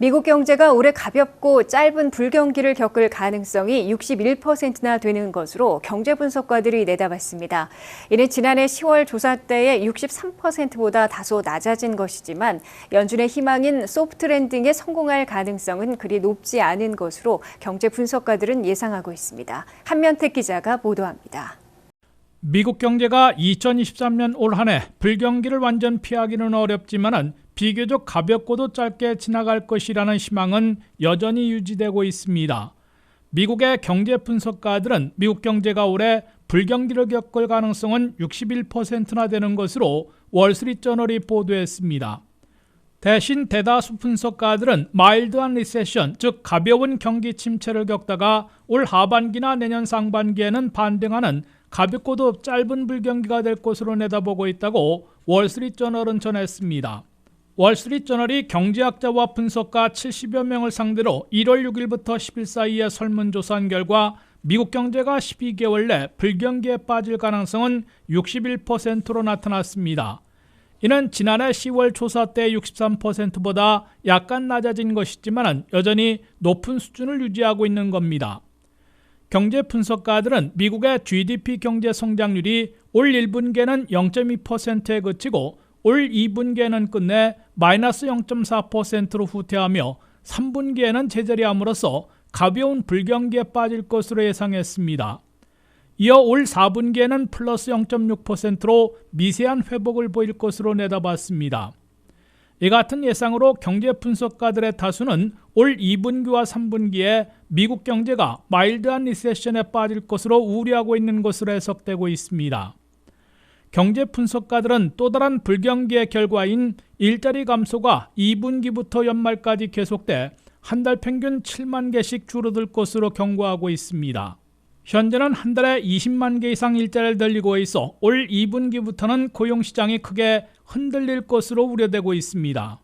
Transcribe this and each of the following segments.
미국 경제가 올해 가볍고 짧은 불경기를 겪을 가능성이 61%나 되는 것으로 경제 분석가들이 내다봤습니다. 이는 지난해 10월 조사 때의 63%보다 다소 낮아진 것이지만 연준의 희망인 소프트 랜딩에 성공할 가능성은 그리 높지 않은 것으로 경제 분석가들은 예상하고 있습니다. 한면택 기자가 보도합니다. 미국 경제가 2023년 올 한해 불경기를 완전 피하기는 어렵지만은 비교적 가볍고도 짧게 지나갈 것이라는 희망은 여전히 유지되고 있습니다. 미국의 경제 분석가들은 미국 경제가 올해 불경기를 겪을 가능성은 61%나 되는 것으로 월스트리트저널이 보도했습니다. 대신 대다수 분석가들은 마일드한 리세션, 즉 가벼운 경기 침체를 겪다가 올 하반기나 내년 상반기에는 반등하는 가볍고도 짧은 불경기가 될 것으로 내다보고 있다고 월스트리트저널은 전했습니다. 월스트리트저널이 경제학자와 분석가 70여 명을 상대로 1월 6일부터 10일 사이에 설문조사한 결과 미국 경제가 12개월 내 불경기에 빠질 가능성은 61%로 나타났습니다. 이는 지난해 10월 조사 때 63%보다 약간 낮아진 것이지만 여전히 높은 수준을 유지하고 있는 겁니다. 경제 분석가들은 미국의 GDP 경제 성장률이 올 1분기에는 0.2%에 그치고 올 2분기에는 끝내 마이너스 0.4%로 후퇴하며 3분기에는 제자리함으로써 가벼운 불경기에 빠질 것으로 예상했습니다. 이어 올 4분기에는 플러스 0.6%로 미세한 회복을 보일 것으로 내다봤습니다. 이 같은 예상으로 경제 분석가들의 다수는 올 2분기와 3분기에 미국 경제가 마일드한 리세션에 빠질 것으로 우려하고 있는 것으로 해석되고 있습니다. 경제 분석가들은 또 다른 불경기의 결과인 일자리 감소가 2분기부터 연말까지 계속돼 한 달 평균 7만 개씩 줄어들 것으로 경고하고 있습니다. 현재는 한 달에 20만 개 이상 일자리를 늘리고 있어 올 2분기부터는 고용시장이 크게 흔들릴 것으로 우려되고 있습니다.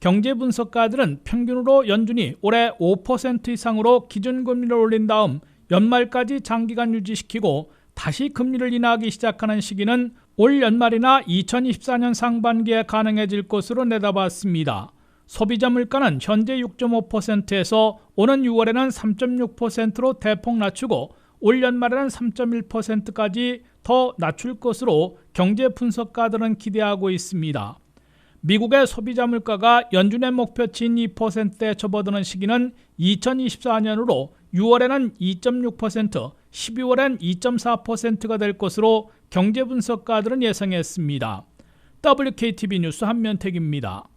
경제 분석가들은 평균으로 연준이 올해 5% 이상으로 기준금리를 올린 다음 연말까지 장기간 유지시키고 다시 금리를 인하하기 시작하는 시기는 올 연말이나 2024년 상반기에 가능해질 것으로 내다봤습니다. 소비자 물가는 현재 6.5%에서 오는 6월에는 3.6%로 대폭 낮추고 올 연말에는 3.1%까지 더 낮출 것으로 경제 분석가들은 기대하고 있습니다. 미국의 소비자 물가가 연준의 목표치인 2%에 접어드는 시기는 2024년으로 6월에는 2.6%, 12월엔 2.4%가 될 것으로 경제 분석가들은 예상했습니다. WKTV 뉴스 한면택입니다.